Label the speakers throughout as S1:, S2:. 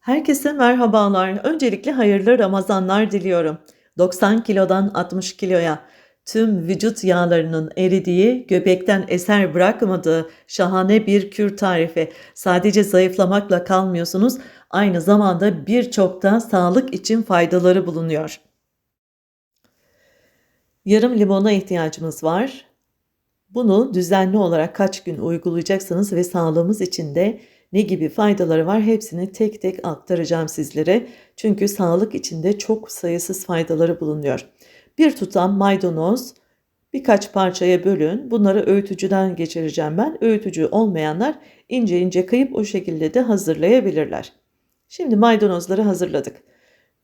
S1: Herkese merhabalar. Öncelikle hayırlı Ramazanlar diliyorum. 90 kilodan 60 kiloya, tüm vücut yağlarının eridiği, göbekten eser bırakmadığı şahane bir kür tarifi. Sadece zayıflamakla kalmıyorsunuz, aynı zamanda birçok da sağlık için faydaları bulunuyor. Yarım limona ihtiyacımız var. Bunu düzenli olarak kaç gün uygulayacaksınız ve sağlığımız için de ne gibi faydaları var hepsini tek tek aktaracağım sizlere. Çünkü sağlık içinde çok sayısız faydaları bulunuyor. Bir tutam maydanoz birkaç parçaya bölün. Bunları öğütücüden geçireceğim ben. Öğütücü olmayanlar ince ince kıyıp o şekilde de hazırlayabilirler. Şimdi maydanozları hazırladık.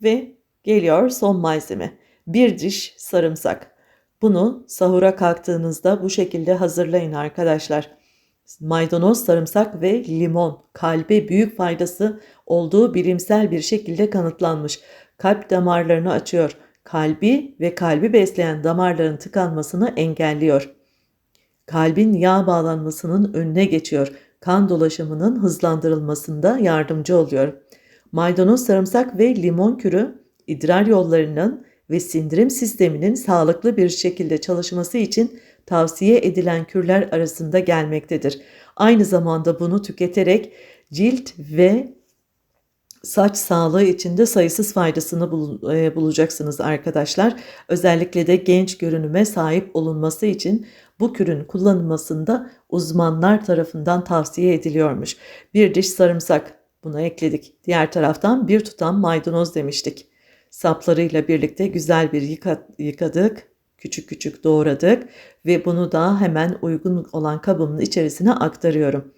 S1: Ve geliyor son malzeme. Bir diş sarımsak. Bunu sahura kalktığınızda bu şekilde hazırlayın arkadaşlar. Maydanoz, sarımsak ve limon kalbe büyük faydası olduğu bilimsel bir şekilde kanıtlanmış. Kalp damarlarını açıyor. Kalbi ve kalbi besleyen damarların tıkanmasını engelliyor. Kalbin yağ bağlanmasının önüne geçiyor. Kan dolaşımının hızlandırılmasında yardımcı oluyor. Maydanoz, sarımsak ve limon kürü idrar yollarının ve sindirim sisteminin sağlıklı bir şekilde çalışması için tavsiye edilen kürler arasında gelmektedir. Aynı zamanda bunu tüketerek cilt ve saç sağlığı için de sayısız faydasını e, bulacaksınız arkadaşlar. Özellikle de genç görünüme sahip olunması için bu kürün kullanılmasında uzmanlar tarafından tavsiye ediliyormuş. Bir diş sarımsak buna ekledik. Diğer taraftan bir tutam maydanoz demiştik. Saplarıyla birlikte güzel bir yıkadık küçük küçük doğradık ve bunu da hemen uygun olan kabımın içerisine aktarıyorum.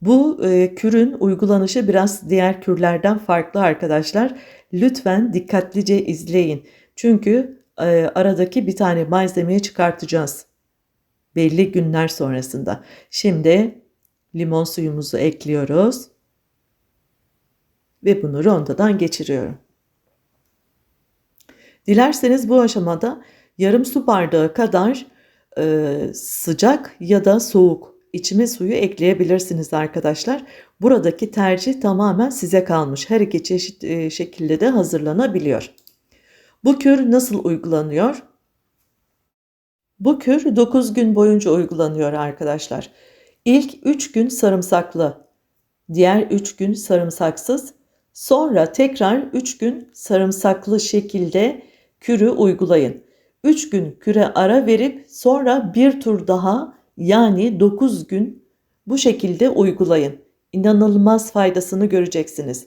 S1: Bu e, kürün uygulanışı biraz diğer kürlerden farklı arkadaşlar. Lütfen dikkatlice izleyin. Çünkü e, aradaki bir tane malzemeyi çıkartacağız. Belli günler sonrasında. Şimdi limon suyumuzu ekliyoruz. Ve bunu rondodan geçiriyorum. Dilerseniz bu aşamada yarım su bardağı kadar e, sıcak ya da soğuk içme suyu ekleyebilirsiniz arkadaşlar. Buradaki tercih tamamen size kalmış. Her iki çeşit e, şekilde de hazırlanabiliyor. Bu kür nasıl uygulanıyor? Bu kür 9 gün boyunca uygulanıyor arkadaşlar. İlk 3 gün sarımsaklı, diğer 3 gün sarımsaksız, sonra tekrar 3 gün sarımsaklı şekilde kürü uygulayın. 3 gün küre ara verip sonra bir tur daha yani 9 gün bu şekilde uygulayın. İnanılmaz faydasını göreceksiniz.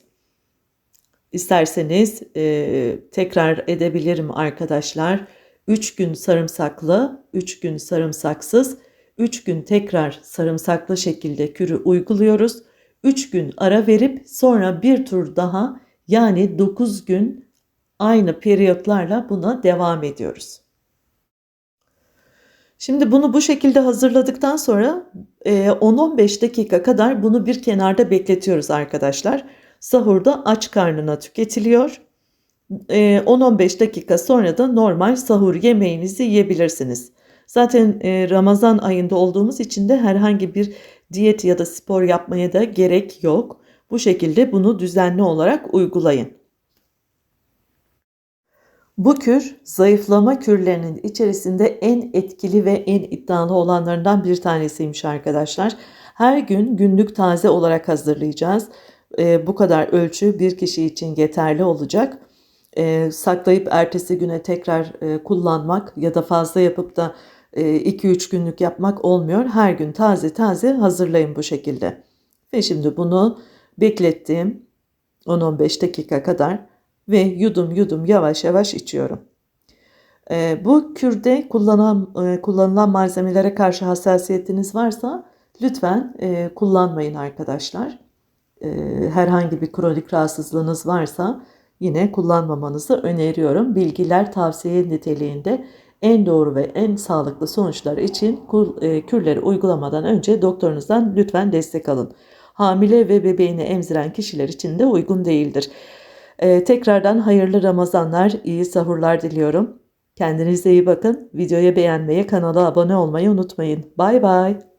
S1: İsterseniz e, tekrar edebilirim arkadaşlar. 3 gün sarımsaklı, 3 gün sarımsaksız, 3 gün tekrar sarımsaklı şekilde kürü uyguluyoruz. 3 gün ara verip sonra bir tur daha yani 9 gün aynı periyotlarla buna devam ediyoruz. Şimdi bunu bu şekilde hazırladıktan sonra 10-15 e, dakika kadar bunu bir kenarda bekletiyoruz arkadaşlar. Sahurda aç karnına tüketiliyor. 10-15 e, dakika sonra da normal sahur yemeğinizi yiyebilirsiniz. Zaten e, Ramazan ayında olduğumuz için de herhangi bir diyet ya da spor yapmaya da gerek yok. Bu şekilde bunu düzenli olarak uygulayın. Bu kür zayıflama kürlerinin içerisinde en etkili ve en iddialı olanlarından bir tanesiymiş arkadaşlar. Her gün günlük taze olarak hazırlayacağız. E, bu kadar ölçü bir kişi için yeterli olacak. E, saklayıp ertesi güne tekrar e, kullanmak ya da fazla yapıp da 2-3 e, günlük yapmak olmuyor. Her gün taze taze hazırlayın bu şekilde. Ve şimdi bunu beklettim 10-15 dakika kadar ve yudum yudum yavaş yavaş içiyorum. E, bu kürde kullanılan, e, kullanılan malzemelere karşı hassasiyetiniz varsa lütfen e, kullanmayın arkadaşlar. E, herhangi bir kronik rahatsızlığınız varsa yine kullanmamanızı öneriyorum. Bilgiler tavsiye niteliğinde en doğru ve en sağlıklı sonuçlar için e, kürleri uygulamadan önce doktorunuzdan lütfen destek alın. Hamile ve bebeğini emziren kişiler için de uygun değildir. Ee, tekrardan hayırlı Ramazanlar, iyi sahurlar diliyorum. Kendinize iyi bakın. Videoyu beğenmeyi, kanala abone olmayı unutmayın. Bay bay.